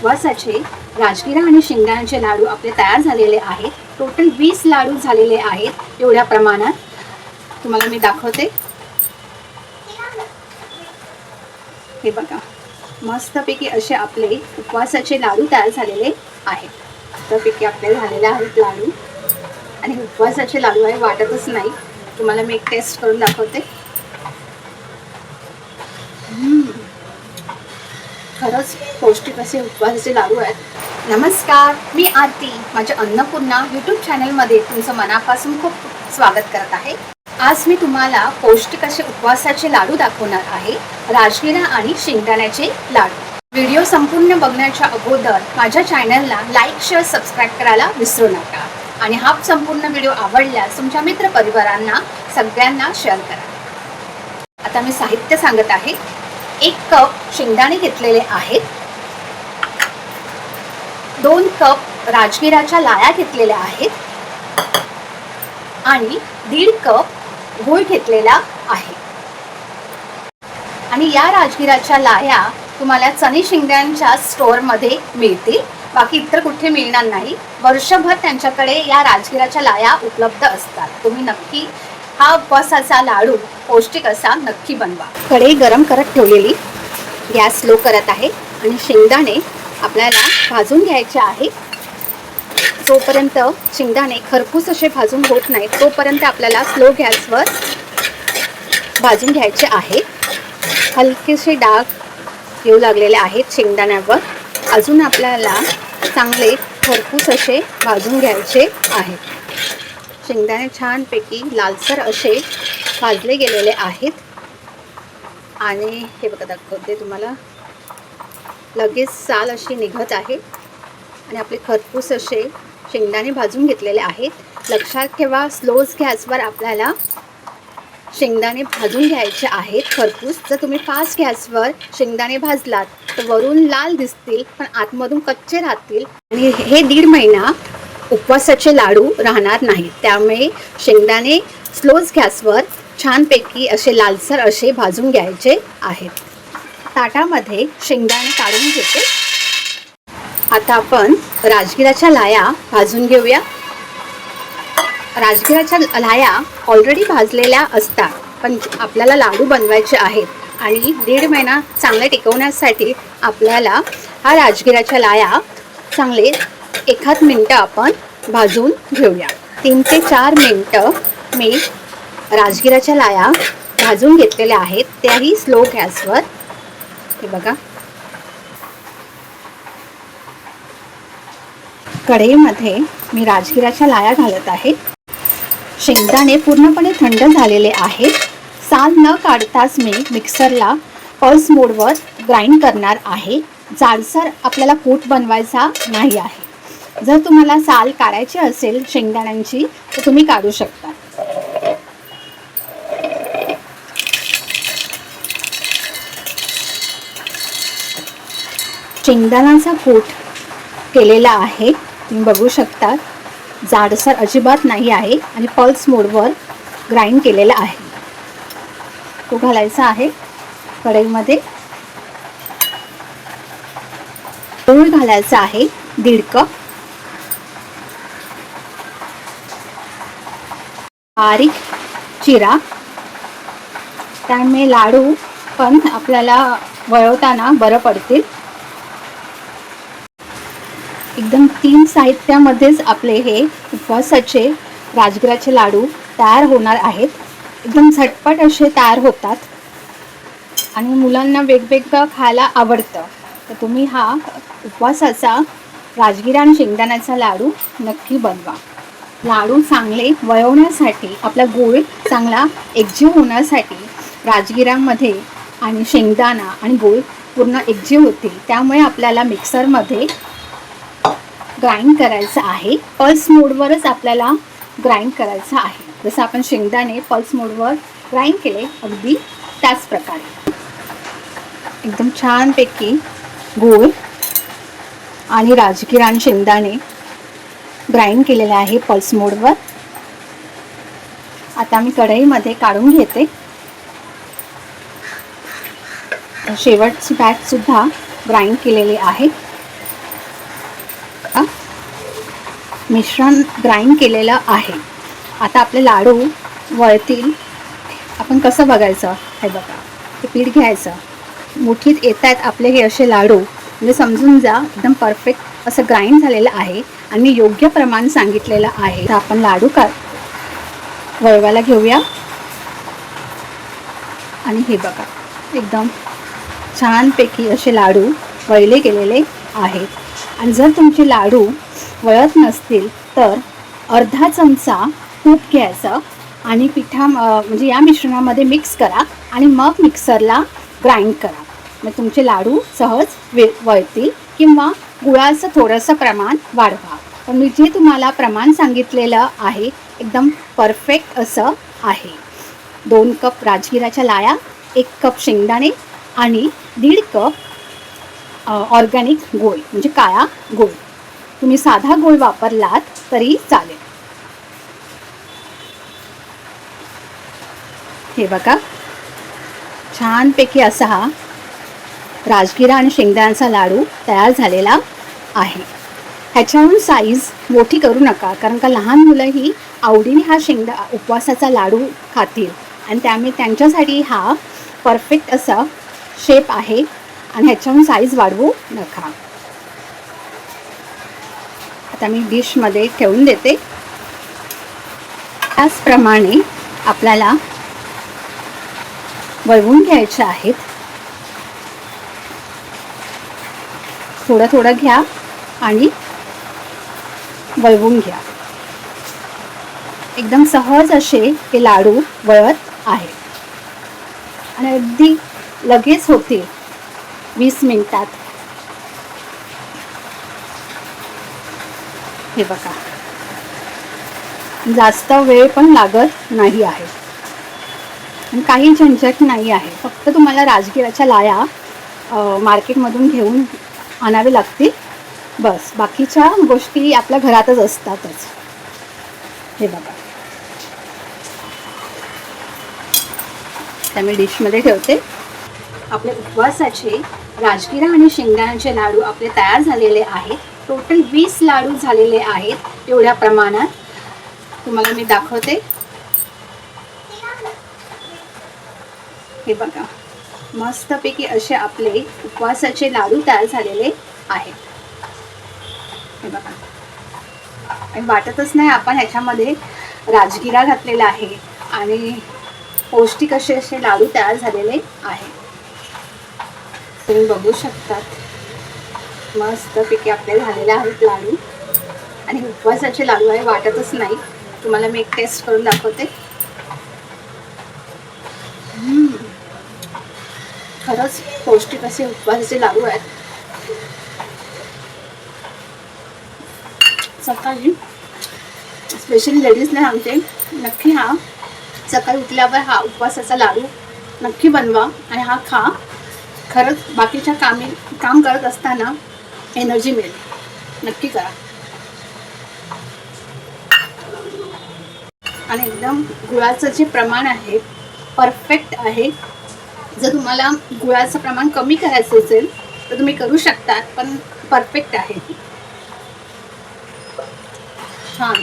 उपवासाचे राजगिरा आणि शेंगदाण्याचे लाडू आपले तयार झालेले आहेत. टोटल वीस लाडू झालेले आहेत. एवढ्या प्रमाणात तुम्हाला मी दाखवते. हे बघा. मस्तपैकी असे आपले उपवासाचे लाडू तयार झालेले आहेत. मस्तपैकी आपले झालेले आहेत लाडू. आणि उपवासाचे लाडू आहे वाटतच नाही. तुम्हाला मी एक टेस्ट करून दाखवते. खरंच पौष्टिक असे उपवासाचे लाडू आहेत. नमस्कार मी आरती. माझ्या अन्नपूर्णा यूट्यूब चॅनलमध्ये तुमचं मनापासून खूप स्वागत करत आहे. आज मी तुम्हाला पौष्टिक असे उपवासाचे लाडू दाखवणार आहे. राजगिरा आणि शेंगदाण्याचे लाडू. व्हिडिओ संपूर्ण बघण्याच्या अगोदर माझ्या चॅनलला लाईक शेअर सबस्क्राईब करायला विसरू नका. आणि हा संपूर्ण व्हिडिओ आवडल्यास तुमच्या मित्रपरिवारांना सगळ्यांना शेअर करा. आता मी साहित्य सांगत आहे. एक कप शेंगदाणे घेतलेले आहेत. दोन कप राजगिराच्या लाया घेतलेल्या आहेत. आणि दीड कप गूळ घेतलेला आहे. आणि या राजगिराच्या लाया तुम्हाला चणे शेंगद्यांच्या स्टोअरमध्ये मिळतील. बाकी इतर कुठे मिळणार नाही. वर्षभर त्यांच्याकडे या राजगिराच्या लाया उपलब्ध असतात. तुम्ही नक्की हा उपवासाचा लाडू पौष्टिक असा नक्की बनवा. कढई गरम करत ठेवलेली गॅस स्लो करत आहे आणि शेंगदाणे आपल्याला भाजून घ्यायचे आहे. जोपर्यंत शेंगदाणे खरपूस असे भाजून होत नाही तोपर्यंत आपल्याला स्लो गॅसवर भाजून घ्यायचे आहे. हलकेसे डाग येऊ लागलेले आहेत शेंगदाण्यावर. अजून आपल्याला चांगले खरपूस असे भाजून घ्यायचे आहेत शेंगदाणे छानपैकी लालसर असे भाजले गेलेले आहेत. आणि हे बघा दाखवते तुम्हाला. लगेच साल अशी निघत आहे. आणि आपले खरपूस असे शेंगदाणे भाजून घेतलेले आहेत. लक्षात ठेवा स्लोज गॅसवर आपल्याला शेंगदाणे भाजून घ्यायचे आहेत. खरपूस जर तुम्ही फास्ट गॅसवर शेंगदाणे भाजलात तर वरून लाल दिसतील पण आतमधून कच्चे राहतील. आणि हे दीड महिना उपवासाचे लाडू राहणार नाहीत. त्यामुळे शेंगदाणे स्लोज गॅसवर छानपैकी असे लालसर असे भाजून घ्यायचे आहेत. ताटामध्ये शेंगदाणे काढून घेते. आता आपण राजगिराच्या लाया भाजून घेऊया. राजगिराच्या लाया ऑलरेडी भाजलेल्या असतात पण आपल्याला लाडू बनवायचे आहेत आणि दीड महिना चांगले टिकवण्यासाठी आपल्याला हा राजगिराच्या लाया चांगले एखाद मिनटं आपण भाजून घेऊया. तीन ते चार मिनटं मी राजगिराच्या लाया भाजून घेतलेल्या आहेत. त्याही स्लो गॅसवर. हे बघा. कढईमध्ये मी राजगिराच्या लाया घालत आहे. शेंगदाणे पूर्णपणे थंड झालेले आहेत. साल न काढताच मी मिक्सरला पल्स मोडवर ग्राइंड करणार आहे. जाडसर आपल्याला कूट बनवायचा नाही आहे. जर तुम्हाला साल काढायची असेल शेंगदाण्यांची तर तुम्ही काढू शकता. शेंगदाण्याचा कूट केलेला आहे. तुम्ही बघू शकता जाडसर अजिबात नाही आहे आणि पल्स मोडवर ग्राइंड केलेला आहे. तो घालायचा आहे कढईमध्ये. गूळ घालायचा आहे दीड कप. बारीक चिरा. त्यामुळे लाडू पण आपल्याला वळवताना बरं पडतील. एकदम तीन साहित्यामध्येच आपले हे उपवासाचे राजगिराचे लाडू तयार होणार आहेत. एकदम झटपट असे तयार होतात. आणि मुलांना वेगवेगळं खायला आवडतं. तर तुम्ही हा उपवासाचा राजगिरा आणि शेंगदाण्याचा लाडू नक्की बनवा. लाडू चांगले वळवण्यासाठी आपला गूळ चांगला एकजीव होण्यासाठी राजगिरामध्ये आणि शेंगदाणा आणि गूळ पूर्ण एकजीव होते. त्यामुळे आपल्याला मिक्सरमध्ये ग्राइंड करायचं आहे. पल्स मोडवरच आपल्याला ग्राइंड करायचं आहे. जसं आपण शेंगदाणे पल्स मोडवर ग्राइंड केले अगदी त्याच प्रकारे. एकदम छानपैकी गूळ आणि राजगिरा आणि शेंगदाणे ग्राइंड केलेले आहे पल्स मोडवर. आता मी कढईमध्ये काढून घेते. शेवटची बॅचसुद्धा ग्राइंड केलेली आहे. मिश्रण ग्राइंड केलेलं आहे. आता आपले लाडू वळतील. आपण कसं बघायचं? हे बघा. ते पीठ घ्यायचं. मुठीत येत आहेत आपले हे असे लाडू. म्हणजे समजून जा एकदम परफेक्ट असं ग्राइंड झालेलं आहे आणि मी योग्य प्रमाण सांगितलेलं आहे. तर आपण लाडू का वळवायला घेऊया. आणि हे बघा एकदम छानपैकी असे लाडू वळले गेलेले आहेत. आणि जर तुमचे लाडू वळत नसतील तर अर्धा चमचा तूप घ्यायचं आणि पिठा म्हणजे या मिश्रणामध्ये मिक्स करा आणि मग मिक्सरला ग्राइंड करा. मग तुमचे लाडू सहज वे वळतील किंवा गुळाचं थोडंसं प्रमाण वाढवा. पण मी जे तुम्हाला प्रमाण सांगितलेलं आहे एकदम परफेक्ट असं आहे. दोन कप राजगिराच्या लाया एक कप शेंगदाणे आणि दीड कप ऑर्गॅनिक गोळ म्हणजे काळा गोळ. तुम्ही साधा गोळ वापरलात तरी चालेल. हे बघा. छानपैकी असा हा राजगिरा आणि शेंगदाण्याचा लाडू तयार झालेला आहे. ह्याच्याहून साईज मोठी करू नका कारण का लहान मुलंही आवडीने हा शेंगदा उपवासाचा लाडू खातील. आणि त्यामुळे त्यांच्यासाठी हा परफेक्ट असा शेप आहे आणि ह्याच्याहून साईज वाढवू नका. आता मी डिशमध्ये ठेवून देते. त्याचप्रमाणे आपल्याला वळवून घ्यायचे आहेत. थोडं थोडं घ्या आणि वळवून घ्या. एकदम सहज असे हे लाडू वळत आहे आणि अगदी लगेच होते वीस मिनिटात. हे बघा. जास्त वेळ पण लागत नाही आहे. काही झंझट नाही आहे. फक्त तुम्हाला राजगिराच्या लाया मार्केटमधून घेऊन आणावे लागतील. बस बाकीच्या गोष्टी आपल्या घरातच असतातच. हे बघा. त्या मी डिशमध्ये ठेवते. आपल्या उपवासाचे राजगिरा आणि शेंगदाण्याचे लाडू आपले तयार झालेले आहेत. टोटल वीस लाडू झालेले आहेत एवढ्या प्रमाणात. तुम्हाला मी दाखवते. हे बघा. मस्तपैकी असे आपले उपवासाचे लाडू तयार झालेले आहेत. हे बघा. आणि वाटतच नाही आपण ह्याच्यामध्ये राजगिरा घातलेला आहे आणि पौष्टिक असे असे लाडू तयार झालेले आहे. तुम्ही बघू शकतात. मस्तपैकी आपले झालेले आहेत लाडू. आणि उपवासाचे लाडू आहे वाटतच नाही. तुम्हाला मी एक टेस्ट करून दाखवते. खरंच पौष्टिक असे उपवासाचे लाडू आहेत. सकाळी स्पेशली लेडीजला सांगते नक्की हा सकाळी उठल्यावर हा उपवासाचा लाडू नक्की बनवा आणि हा खा. खरंच बाकीच्या कामी काम करत असताना एनर्जी मिळेल. नक्की करा. आणि एकदम गुळाचं जे प्रमाण आहे परफेक्ट आहे. जर तुम्हाला गुळाचं प्रमाण कमी करायचं असेल तर तुम्ही करू शकता पण परफेक्ट आहे छान.